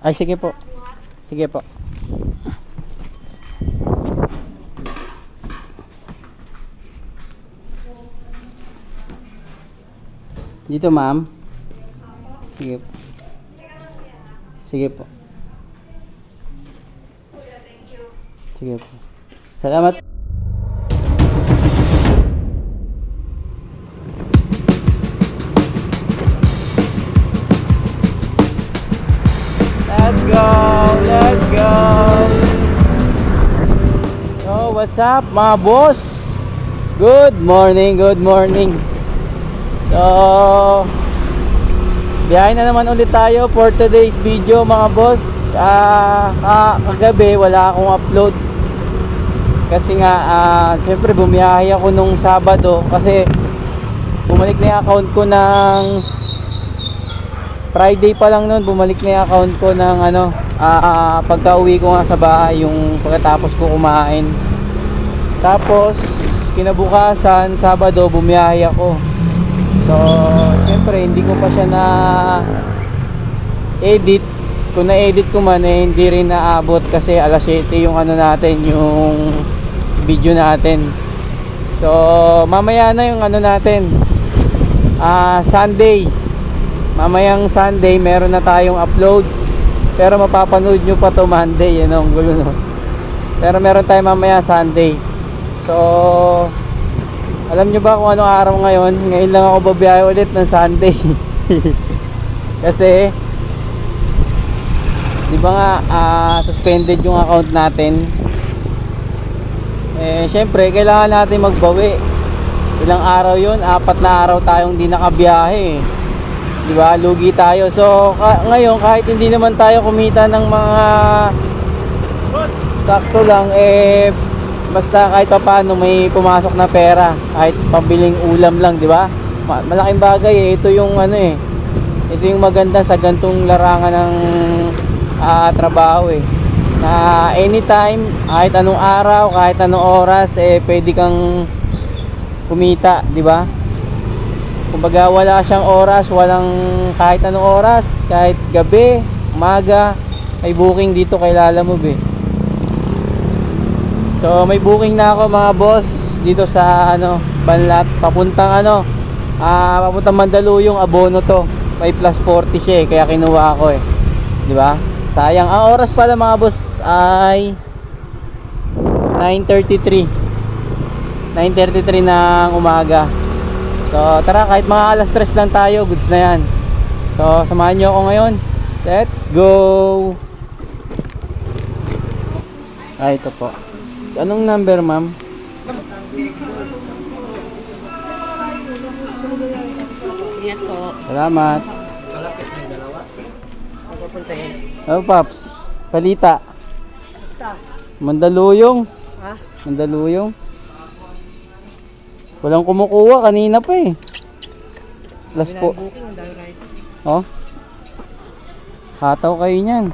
Ay, sige po. Sige po. Dito, ma'am. Sige po. Sige po. Sige po. Salamat. Up mga boss? Good morning, good morning. So, biyahe na naman ulit tayo for today's video mga boss. Ah, ah, kagabi wala akong upload. Kasi nga, ah, syempre bumiyahe ako nung Sabado kasi bumalik na yung account ko ng Friday pa lang noon bumalik na yung account ko ng ano ah, ah, pagka uwi ko nga sa bahay yung pagkatapos ko kumain tapos kinabukasan Sabado bumiyahe ako. So syempre hindi ko pa siya na edit. Kung na-edit ko man eh hindi rin naabot kasi alas 7 yung ano natin yung video natin. So mamaya na yung ano natin ah Sunday. Mamayang Sunday meron na tayong upload. Pero mapapanood nyo pa to Monday yun ang gulo no? Pero meron tayo mamaya Sunday so alam nyo ba kung anong araw ngayon? Ngayon lang ako babiyahe ulit ng Sunday. Kasi di ba nga ah, suspended yung account natin? Eh syempre kailangan natin magbawi. Ilang araw yun? Apat na araw tayong di nakabiyahe. Di ba? Lugi tayo. So, ka- ngayon kahit hindi naman tayo kumita ng mga sakto lang eh basta kahit pa paano may pumasok na pera kahit pambiling ulam lang, di ba? Ma- malaking bagay eh. Ito yung ano eh. Ito yung maganda sa gantong larangan ng ah, trabaho eh. Na anytime, kahit anong araw, kahit anong oras eh pwede kang kumita, di ba? Kumbaga wala siyang oras, walang kahit anong oras, kahit gabi, umaga, may booking dito kay Lalamove eh. So may booking na ako mga boss dito sa ano, Banlat, papuntang ano, ah papuntang Mandaluyong abono to. May plus 40 siya eh, kaya kinuha ako eh. 'Di ba? Sayang ang oras pala mga boss ay 9:33. 9:33 ng umaga. So tara kahit mga alas 3 lang tayo, goods na yan. So samahan nyo ako ngayon. Let's go! Ay, ito po. Anong number ma'am? Ingat po. Salamat. Papunta yun. Oh, Paps. Palita. Basta. Mandaluyong. Ha? Mandaluyong. Walang kumukuha kanina pa eh. Plus po. booking. Oh. Hataw kayo niyan.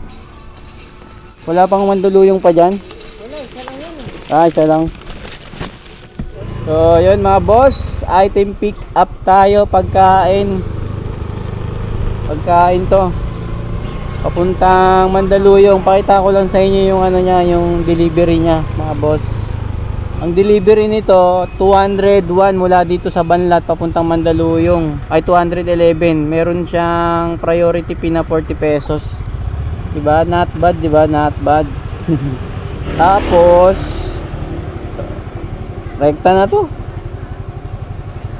Wala pang mandaluyong pa dyan? Wala, isa lang yun. Ah, isa lang. So, yun mga boss, item pick up tayo pagkain. Pagkain to. Papuntang Mandaluyong. Pakita ko lang sa inyo yung ano niya, yung delivery niya, mga boss. Ang delivery nito, 201 mula dito sa Banlat papuntang Mandaluyong. Ay 211. Meron siyang priority fee na 40 pesos. 'Di ba? Not bad, 'di ba? Not bad. Tapos Rekta na to.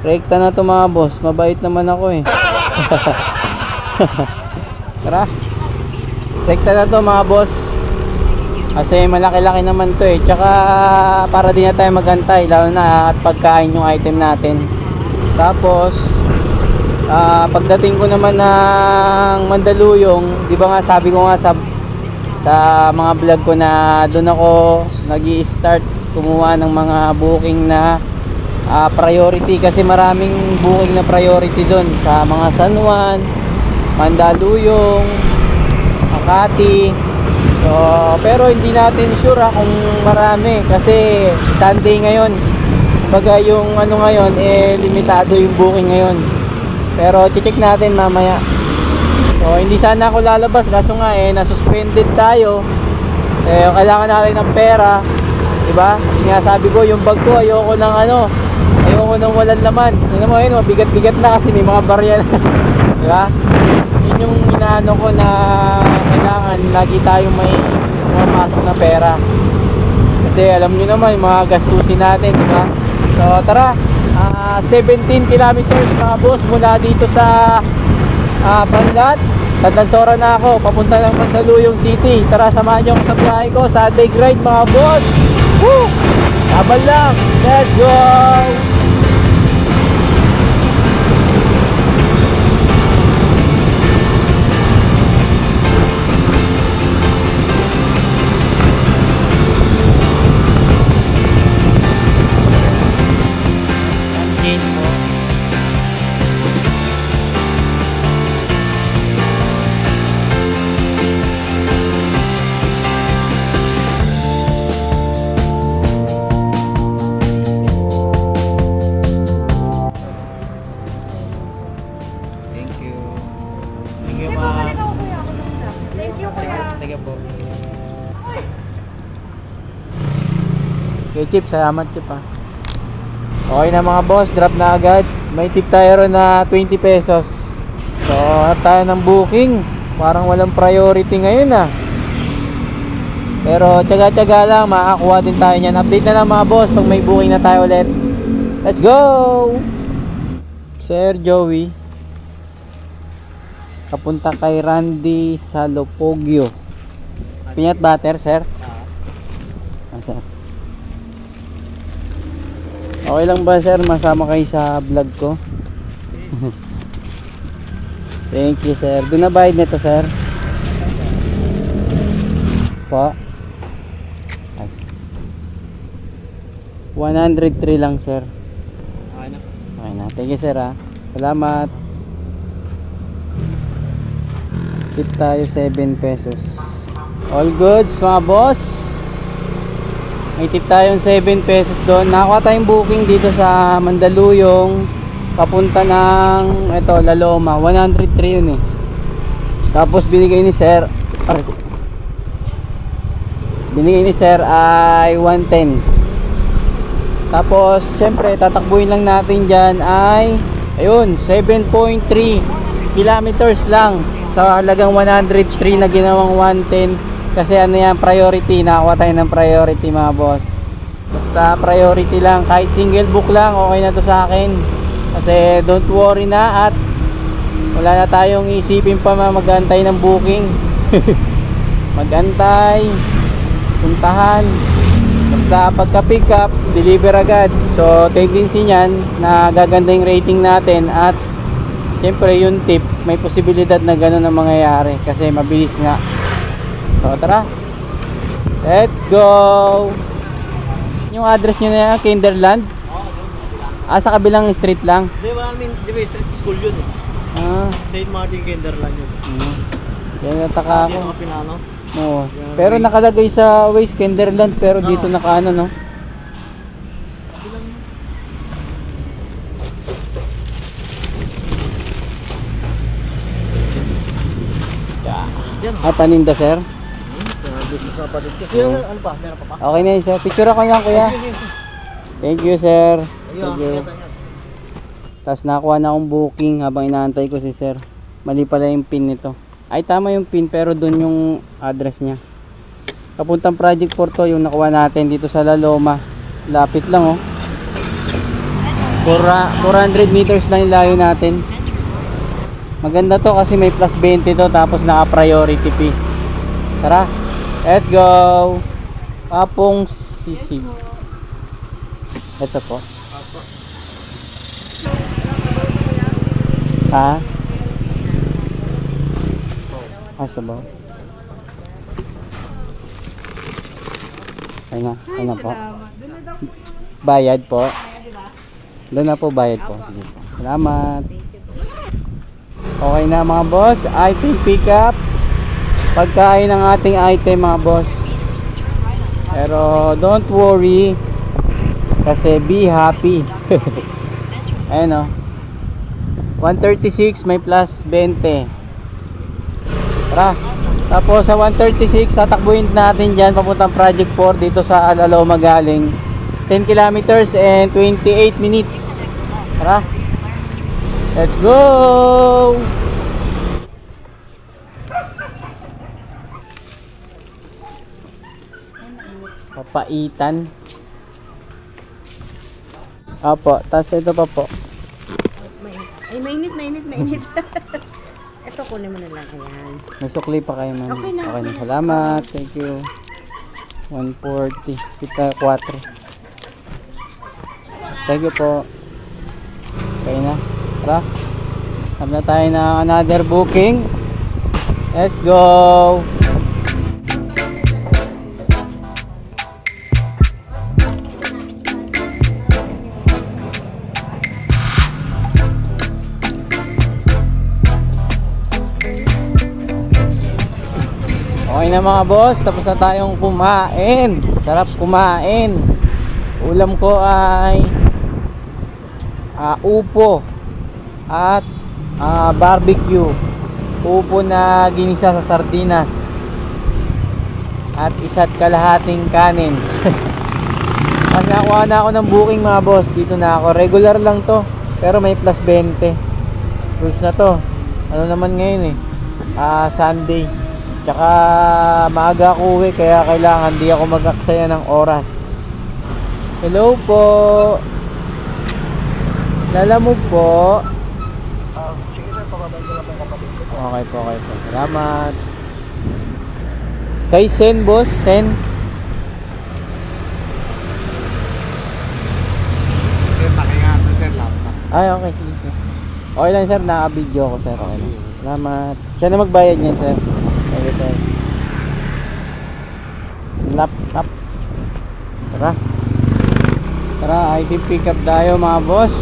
Rekta na to mga boss. Mabait naman ako eh. Tara. Rekta na to mga boss. Kasi malaki-laki naman to eh. Tsaka para di na tayo magantay. Lalo na at pagkain yung item natin. Tapos ah, pagdating ko naman ng Mandaluyong, di ba nga sabi ko nga sa sa mga vlog ko na doon ako nag start kumuha ng mga booking na ah, priority kasi maraming booking na priority doon sa mga San Juan, Mandaluyong, Makati. So, pero hindi natin sure ah, kung marami kasi Sunday ngayon. Baga yung ano ngayon eh limitado yung booking ngayon. Pero check natin mamaya. So hindi sana ako lalabas kaso nga eh na-suspended tayo. Eh kailangan natin ng pera. 'Di ba? Yung nga sabi ko yung bag ko ayoko ng ano. Ayoko nang walang laman. Tingnan mo yun, mabigat-bigat na kasi may mga barya na. 'Di ba? Yun yung inaano ko na kailangan lagi tayong may pumapasok na pera. Kasi alam niyo naman yung mga gastusin natin, di ba? So tara, ah, 17 kilometers mga boss mula dito sa ah, Banlat. Tandansora na ako, papunta ng Mandaluyong City. Tara, samahan niyo ako sa biyahe ko, Sunday ride mga boss. Woo! Laban lang, let's go! Thank you, ma. Thank you, kuya. Thank you po. Okay, Chip. Salamat, Chip, ah. Okay na mga boss, drop na agad. May tip tayo ron na 20 pesos. So, hanap tayo ng booking. Parang walang priority ngayon ah. Pero tsaga-tsaga lang, makakuha din tayo niyan. Update na lang mga boss pag may booking na tayo ulit. Let's go! Sir Joey. Kapunta kay Randy Salopogio. Peanut butter, sir? Ah, sir. Okay lang ba sir masama kayo sa vlog ko? Thank you sir. Doon na bayad nito sir? Po? Ay. 103 lang sir. Okay na. Thank you sir ah. Salamat. Tip tayo 7 pesos. All goods mga boss. May tip tayong 7 pesos doon. Nakakuha tayong booking dito sa Mandaluyong. Papunta ng ito, Laloma. 103 yun eh. Tapos binigay ni Sir ay, binigay ni Sir ay 110. Tapos syempre tatakbuhin lang natin dyan ay ayun 7.3 kilometers lang sa halagang 103 na ginawang 110 kasi ano yan, priority. Nakakuha tayo ng priority mga boss. Basta priority lang. Kahit single book lang, okay na to sa akin. Kasi don't worry na at wala na tayong isipin pa mag-antay ng booking. mag-antay, puntahan. Basta pagka pick up, deliver agad. So tendency niyan na gaganda yung rating natin at Siyempre yung tip, may posibilidad na gano'n ang mangyayari kasi mabilis nga. So tara. Let's go. Yung address nyo na yan, Kinderland? Ah, sa kabilang street lang. Di ba, I mean, di ba street school yun eh. Ah, St. Martin Kinderland yun. mm. Kaya nataka Hindi ako. ako pinano. Oo. Pero nakalagay sa Waze Kinderland pero dito nakaano no. Yan. Ah, paninda sir. Kuya, ano pa? Meron pa pa? Okay na yun sir. Picture ako yan kuya. Thank you sir. Thank you. Tapos nakuha na akong booking habang inaantay ko si sir. Mali pala yung pin nito. Ay tama yung pin pero doon yung address niya. Kapuntang Project Porto yung nakuha natin dito sa Laloma. Lapit lang oh. Pura- 400 meters lang yung layo natin. Maganda to kasi may plus 20 to tapos naka priority fee. Tara. Let's go. Papong sisig. Ito po. Ha? Ah, sabaw. Ayun na, ayun na po. Bayad po. Doon na po bayad po. Sige po. Salamat. Okay na mga boss. Item pick up. Pagkain ng ating item mga boss. Pero don't worry. Kasi be happy. Ayun o. 136 may plus 20. Tara. Tapos sa 136, tatakbuhin natin dyan papuntang Project 4 dito sa Alalo magaling. 10 kilometers and 28 minutes. Tara. Let's go! Papaitan. Opo, tapos ito pa po. Ay, mainit, mainit, mainit. Ito, kunin mo na lang. Ayan. May sukli pa kayo, ma'am. Okay na, okay na. Salamat. Thank you. 140. Kita 4. Thank you po. Okay na. Tara. Have na tayo ng another booking. Let's go! Okay na mga boss, tapos na tayong kumain. Sarap kumain. Ulam ko ay ah, upo at ah, barbecue. Upo na ginisa sa sardinas. At isa't kalahating kanin. Kasi nakuha na ako ng booking mga boss. Dito na ako. Regular lang to. Pero may plus 20. Rules na to. Ano naman ngayon eh. Ah, Sunday. Tsaka maaga ako uwi kaya kailangan di ako magaksaya ng oras. Hello po. Lalamog po. Okay po, okay po. Salamat. Kay Sen, boss. Sen. Sir, nakingatan sir laptop. Ay, okay. Sige, sir. Okay lang, sir. Naka-video ko, sir. Okay lang. Salamat. Siya na magbayad niyan, sir. Thank you, sir. Laptop. Tara. Tara, item pick up tayo, mga boss.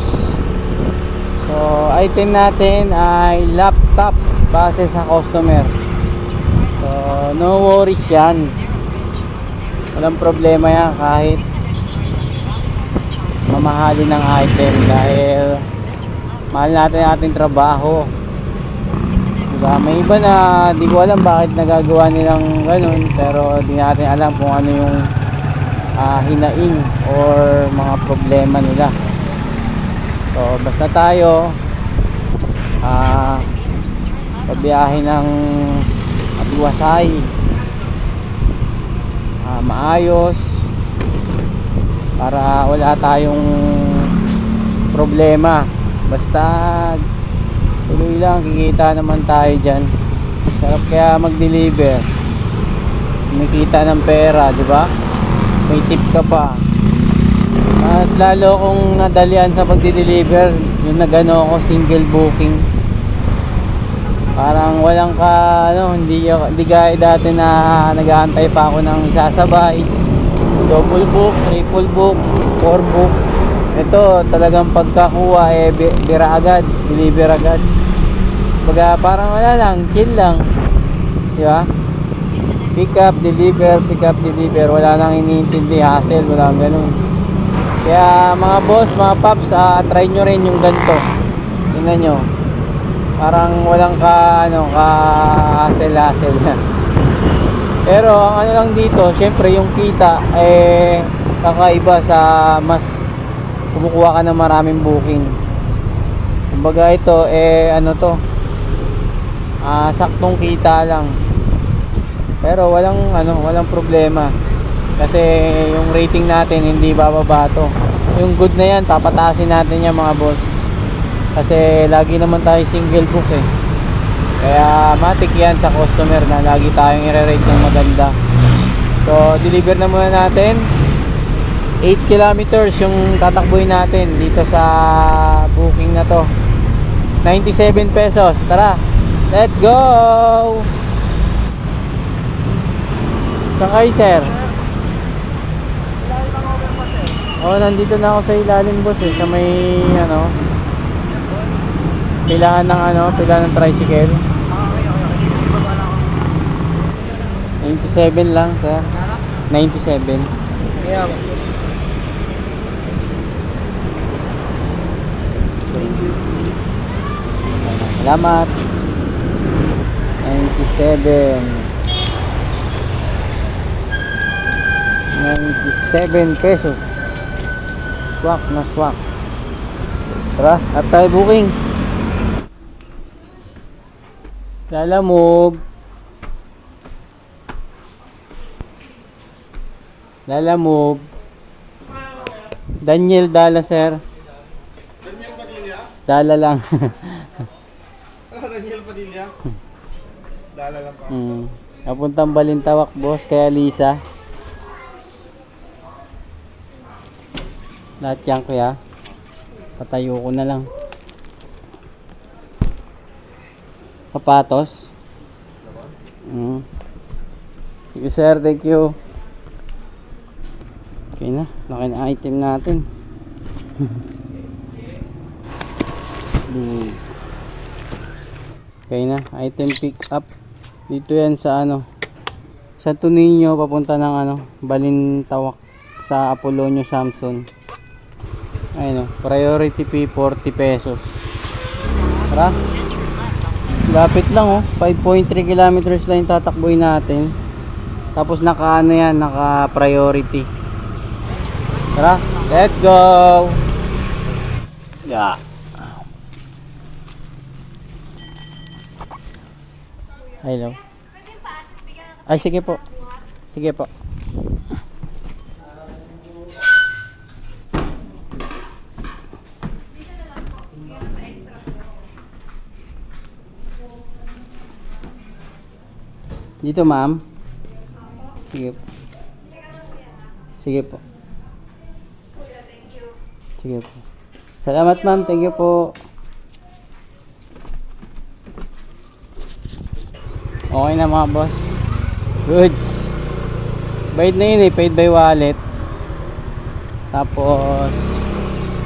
So, item natin ay laptop base sa customer. So, no worries yan. Walang problema yan kahit mamahalin ng item dahil mahal natin ating trabaho. Diba? May iba na di ko alam bakit nagagawa nilang ganun pero di natin alam kung ano yung ah, hinaing or mga problema nila. So basta tayo ah pabiyahe ng matiwasay ah, maayos. Para wala tayong problema. Basta tuloy lang. Kikita naman tayo dyan. Sarap kaya mag deliver kumikita ng pera di ba? May tip ka pa. Mas lalo kung nadalian sa pagdi-deliver yung nagano ako single booking parang walang ka ano hindi, hindi gaya dati na nag-aantay pa ako ng isasabay double book, triple book, four book. Ito talagang pagkakuha eh bi- bira agad, deliver agad. Baga parang wala lang, chill lang. Di ba? Pick up, deliver, pick up, deliver. Wala nang iniintindi, hassle, wala nang ganun. Kaya mga boss, mga paps, ah, try nyo rin yung ganito. Tingnan nyo. Parang walang ka, ano, ka hassle, hassle na. Pero ang ano lang dito, syempre yung kita eh kakaiba sa mas kumukuha ka ng maraming booking. Kumbaga ito eh ano to ah saktong kita lang. Pero walang ano, walang problema. Kasi yung rating natin hindi bababa to. Yung good na yan, papatasin natin yan mga boss. Kasi lagi naman tayo single book eh. Kaya matik yan sa customer na lagi tayong i-rate ng maganda. So, deliver na muna natin. 8 kilometers yung tatakbuhin natin dito sa booking na to. 97 pesos. Tara, let's go! Saan kayo, sir? Oh, nandito na ako sa ilalim, boss eh. Sa may, ano, kailangan ng ano, kailangan ng tricycle. 97 lang, sir. 97. Kaya, thank you. Salamat. 97 97 pesos swak na swak tara at tayo booking lalamove lalamove Daniel Dala sir Daniel Padilla? Dala lang Ano Daniel Padilla? Dala lang pa. mm. Napuntang Balintawak boss kaya Lisa Lahat yan kuya Patayo ko na lang Kapatos mm. Sige sir, thank you. Okay na, laki na item natin. Okay na, item pick up. Dito yan sa ano. Sa Tunino papunta ng ano Balintawak sa Apolonio Samson. Ayun o priority fee 40 pesos. Tara lapit lang oh. 5.3 kilometers lang yung tatakboy natin. Tapos naka ano yan naka priority. Tara let's go! Yeah. Hello. Ay, sige po. Sige po. Dito, ma'am. Sige po. Sige po. Sige po. Salamat, ma'am. Thank you po. Okay na mga boss. Goods. Bayad na yun eh, paid by wallet. Tapos,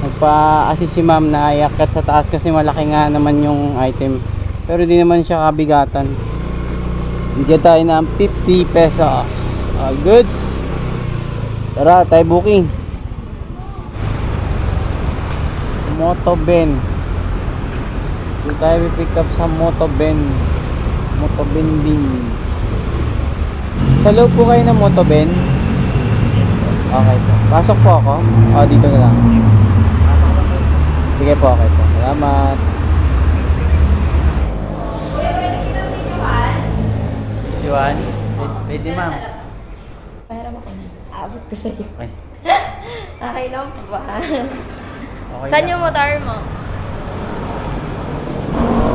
nagpa-assist si ma'am na iakyat sa taas kasi malaki nga naman yung item. Pero di naman siya kabigatan. Bigyan tayo ng 50 pesos. All goods. Tara, tayo booking. Motoben. Dito tayo pick up sa Motoben. Motoben bin. Sa loob po kayo ng Motoben? Okay po. Pasok po ako? O, dito na lang. Sige po, okay po. Salamat. Pwede ma'am. Pahiram ako na. Abot ko sa'yo. Okay. Okay lang po ba? okay Saan lang. yung motor mo?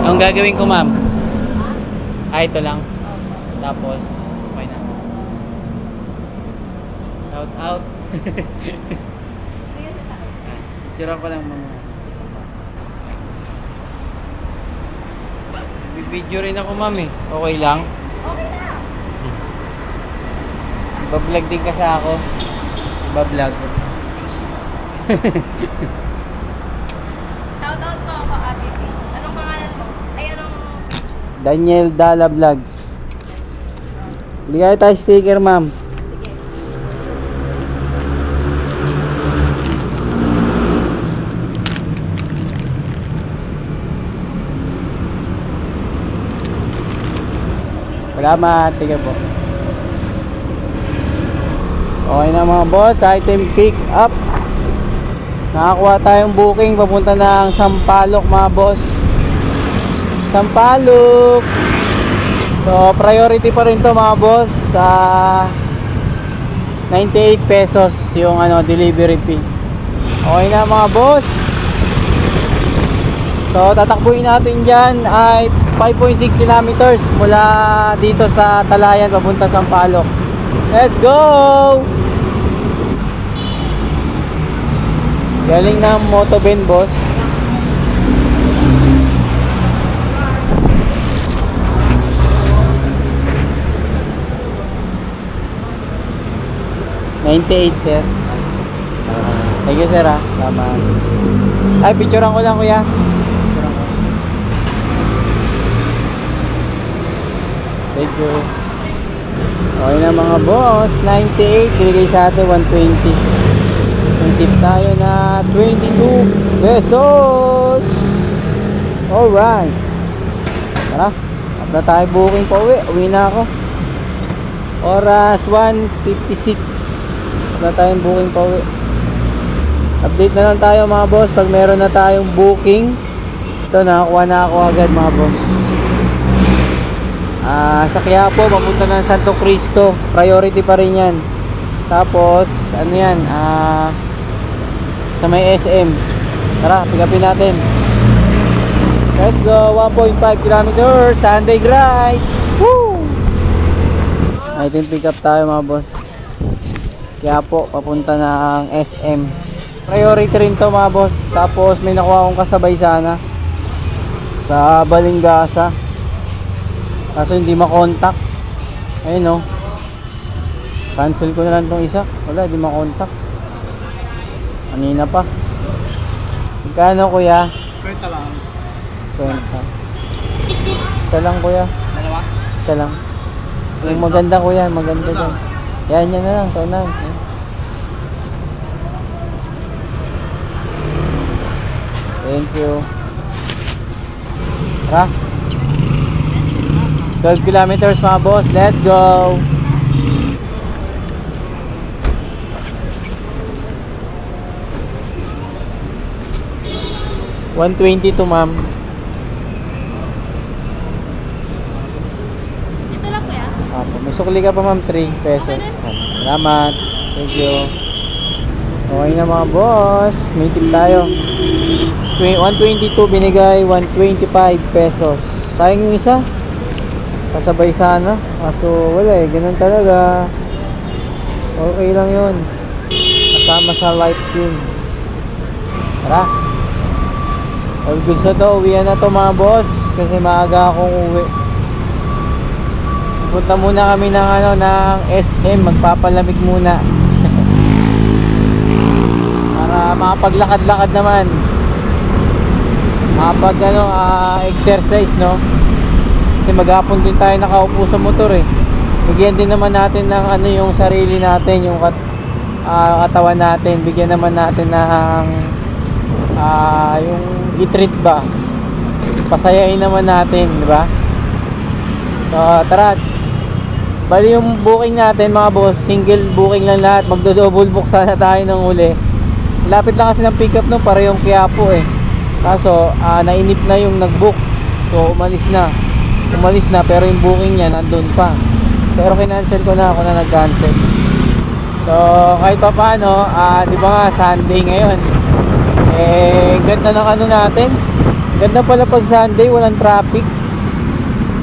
Ang gagawin ko ma'am? Ah, ito lang. Tapos, okay na. Shout out. Picture ko lang mga. Video rin ako ma'am eh. Okay lang. Okay na. Bablog din kasi ako. Bablog. Shoutout mo ako, Abby P. Anong pangalan mo? Ay, anong... Daniel Dala Vlogs. Bigay tayo sticker ma'am. Salamat. Sige po. Okay na mga boss. Item pick up. Nakakuha tayong booking papunta ng Sampaloc mga boss. Sampaloc. So priority pa rin to mga boss sa 98 pesos yung ano delivery fee. Okay na mga boss. So tatakbuhin natin dyan ay 5.6 kilometers mula dito sa Talayan papunta sa Sampaloc. Let's go! Galing ng Motoben boss. Ninety-eight, sir. Thank you, sir, ah. Tama. Ay, picturean ko lang, kuya. Thank you. Okay na mga boss, 98, binigay sa atin 120. Tip tayo na 22 pesos. Alright. Tara, Na tayo booking pa uwi. Uwi na ako. Oras 1.56. Na tayong booking pa uwi. Update na lang tayo mga boss pag meron na tayong booking. Ito, nakakuha na ako agad mga boss. Ah, sa Quiapo, papunta ng Santo Cristo. Priority pa rin yan. Tapos, ano yan, ah, sa may SM. Tara, pick natin. Let's go, 1.5 kilometers, Sunday ride. Woo! I think pick up tayo mga boss. Quiapo, papunta ng SM. Priority rin to mga boss. Tapos may nakuha akong kasabay sana. Sa Balingasa. Kaso hindi makontak. Ayun oh. Cancel ko na lang tong isa. Wala, hindi makontak. Kanina pa. Magkano kuya? Kwenta lang. 20. Isa lang kuya. Dalawa? Isa lang. Yung maganda kuya, maganda dyan. Yan, yan na lang. Ito na. Yan. Thank you. Tara. 12 kilometers mga boss. Let's go. One twenty to ma'am. Ito lang kuya. Apo, may sukli ka pa ma'am 3 pesos. Apo, Salamat. Thank you. Okay na mga boss. May tip tayo. Twe- 122 binigay, 125 pesos. Sayang yung isa. Kasabay sana. Kaso wala eh, ganun talaga. Okay lang yun. Kasama sa life yun. Tara. Good sa to. Uwian na to mga boss. Kasi maaga akong uwi. Punta muna kami ng ano ng SM, magpapalamig muna. Para makapaglakad-lakad naman. Makapag ano, ah, exercise, no? Kasi maghapon din tayo nakaupo sa motor eh. Bigyan din naman natin ng ano yung sarili natin, yung kat, ah, katawan natin. Bigyan naman natin ng ah, yung i-treat ba. Pasayain naman natin, di ba? So, tara, Bali yung booking natin mga boss, single booking lang lahat. Magdo-double book sana tayo ng uli. Lapit lang kasi ng pickup no, para yung Quiapo eh. Kaso, ah, nainip na yung nag-book. So, umalis na. Umalis na, pero yung booking niya nandun pa. Pero kinancel ko na ako na nag-cancel. So, kahit pa paano, ah, di ba nga, Sunday ngayon. Eh, ganda ng ano natin. Ganda pala pag Sunday, walang traffic.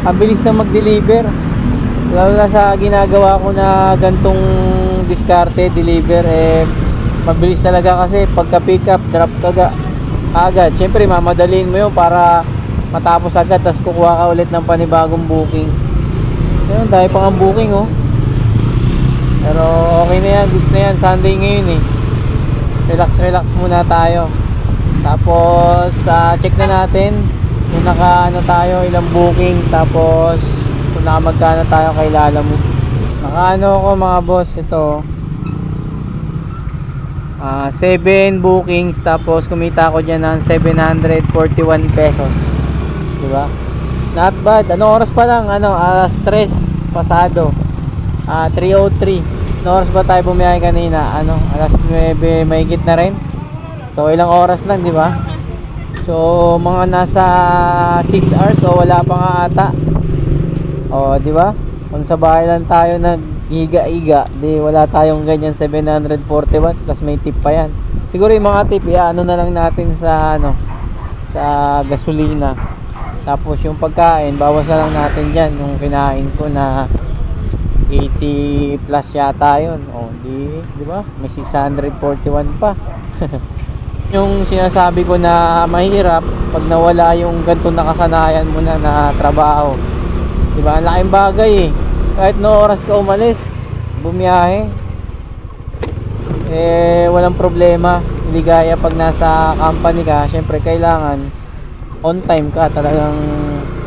Ang bilis na mag-deliver. Lalo na sa ginagawa ko na gantong diskarte, deliver eh mabilis talaga kasi pagka pick up, drop ka agad. Syempre mamadaliin mo yun para matapos agad tapos kukuha ka ulit ng panibagong booking. Ayun dahil pang ang booking oh. Pero okay na yan, goods na yan. Sunday ngayon eh. Relax relax muna tayo tapos ah, check na natin kung naka ano tayo ilang booking. Tapos kung naka magkano tayo kay Lala mo. Naka ano ko mga boss ito. Ah 7 bookings tapos kumita ako dyan ng 741 pesos. Di ba? Not bad. Ano oras pa lang? Ano alas 3 pasado. Ah 303 ano oras ba tayo bumiyahe kanina? Ano alas 9 mahigit na rin so ilang oras lang di ba? So mga nasa 6 hours o wala pa nga ata. O di ba? Kung sa bahay lang tayo nag-iga-iga di wala tayong ganyan 741 plus may tip pa yan. Siguro yung mga tip ano na lang natin sa ano sa gasolina. Tapos yung pagkain bawas na lang natin dyan. Yung kinain ko na 80 plus yata yun. O di di ba? May 641 pa yung sinasabi ko na mahirap pag nawala yung ganito nakasanayan mo na na trabaho. Di ba ang laking bagay eh. Kahit no oras ka umalis bumiyahe. Eh walang problema. Hindi gaya pag nasa company ka syempre kailangan on time ka. Talagang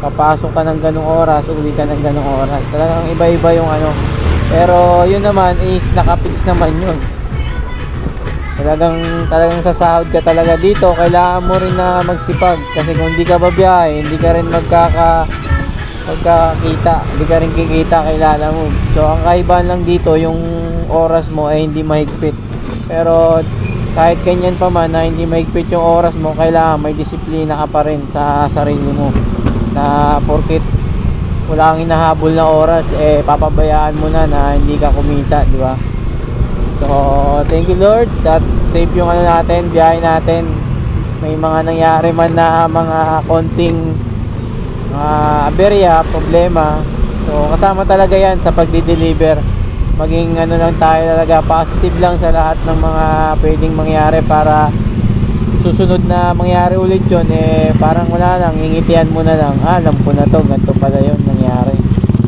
papasok ka ng ganong oras uwi ka ng ganong oras. Talagang iba iba yung ano. Pero yun naman is nakapix naman yun talagang talagang sasahod ka talaga dito kailangan mo rin na magsipag kasi kung hindi ka babiyahe hindi ka rin magkaka pagkakita, hindi ka rin kikita kay Lalamove. So, ang kaibahan lang dito, yung oras mo ay hindi mahigpit. Pero, kahit ganyan pa man na hindi mahigpit yung oras mo, kailangan may disiplina ka pa rin sa sarili mo. Na porkit wala kang hinahabol na oras, eh papabayaan mo na na hindi ka kumita, di ba? So, thank you Lord that safe yung ano natin, biyahe natin. May mga nangyari man na mga konting mga aberya, problema. So, kasama talaga yan sa pagdi-deliver. Maging ano lang tayo talaga, positive lang sa lahat ng mga pwedeng mangyari para susunod na mangyari ulit yun, eh parang wala lang, ingitian mo na lang, ah, alam ko na to, ganito pala yun nangyari.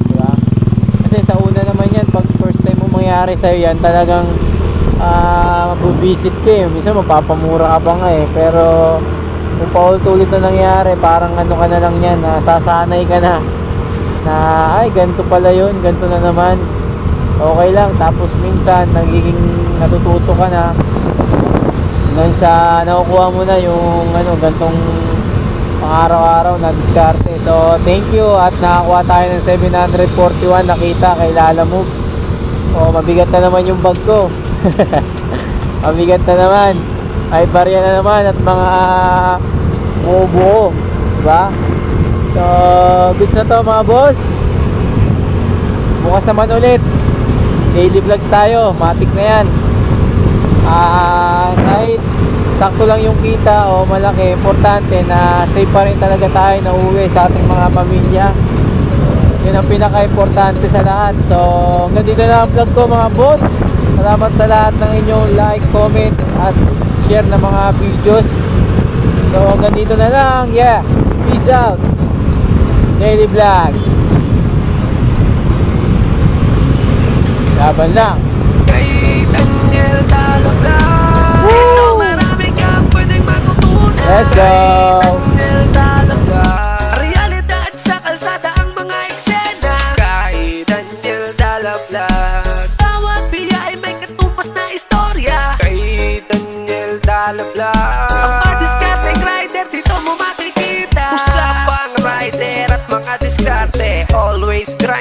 Diba? Kasi sa una naman yan, pag mangyari sa'yo yan, talagang ah mabubisit ka eh. Minsan mapapamura ka pa nga eh. Pero kung paulit-ulit na nangyari, parang ano ka na lang yan, nasasanay ka na. Na ay, ganito pala yun, ganito na naman. Okay lang. Tapos minsan, nagiging natututo ka na. Hanggang sa nakukuha mo na yung ano, gantong pang-araw-araw na diskarte. So, thank you at nakakuha tayo ng 741 nakita kay Lala Move. O, mabigat na naman yung bag ko. mabigat na naman. Ay, barya na naman at mga buo-buo. Diba? So, goods na to mga boss. Bukas naman ulit. Daily vlogs tayo. Matik na yan. Ah, kahit sakto lang yung kita o malaki, importante na safe pa rin talaga tayo na uwi sa ating mga pamilya. Yun ang pinaka-importante sa lahat. So, hanggang dito na ang vlog ko mga boss. Salamat sa lahat ng inyong like, comment, at share ng mga videos. So, hanggang dito na lang. Yeah. Peace out. Daily Vlogs. Laban lang. Kay Daniel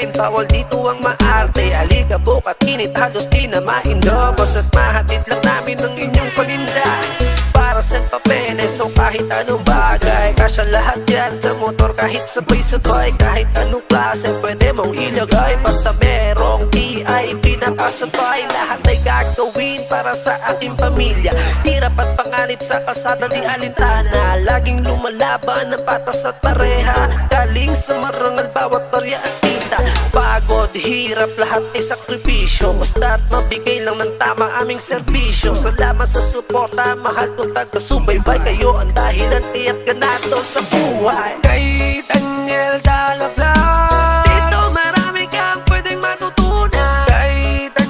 Grind, bawal dito ang maarte. Aligabok at kinit, halos di na maindogos At mahatid lang namin ang inyong paninda Para sa papeles o kahit anong bagay Kasya lahat yan sa motor. Kahit sabay-sabay Kahit anong klase pwede mong ilagay. Basta kasabay Lahat ay gagawin para sa ating pamilya. Hirap at panganib sa kalsada di alintana. Laging lumalaban ng patas at pareha. Galing sa marangal bawat barya at kita. Pagod, hirap, lahat ay sakripisyo. Basta't mabigay lang ng tama aming serbisyo. Salamat sa suporta, mahal kong taga-subaybay. Kayo ang dahilan kaya't ganado sa buhay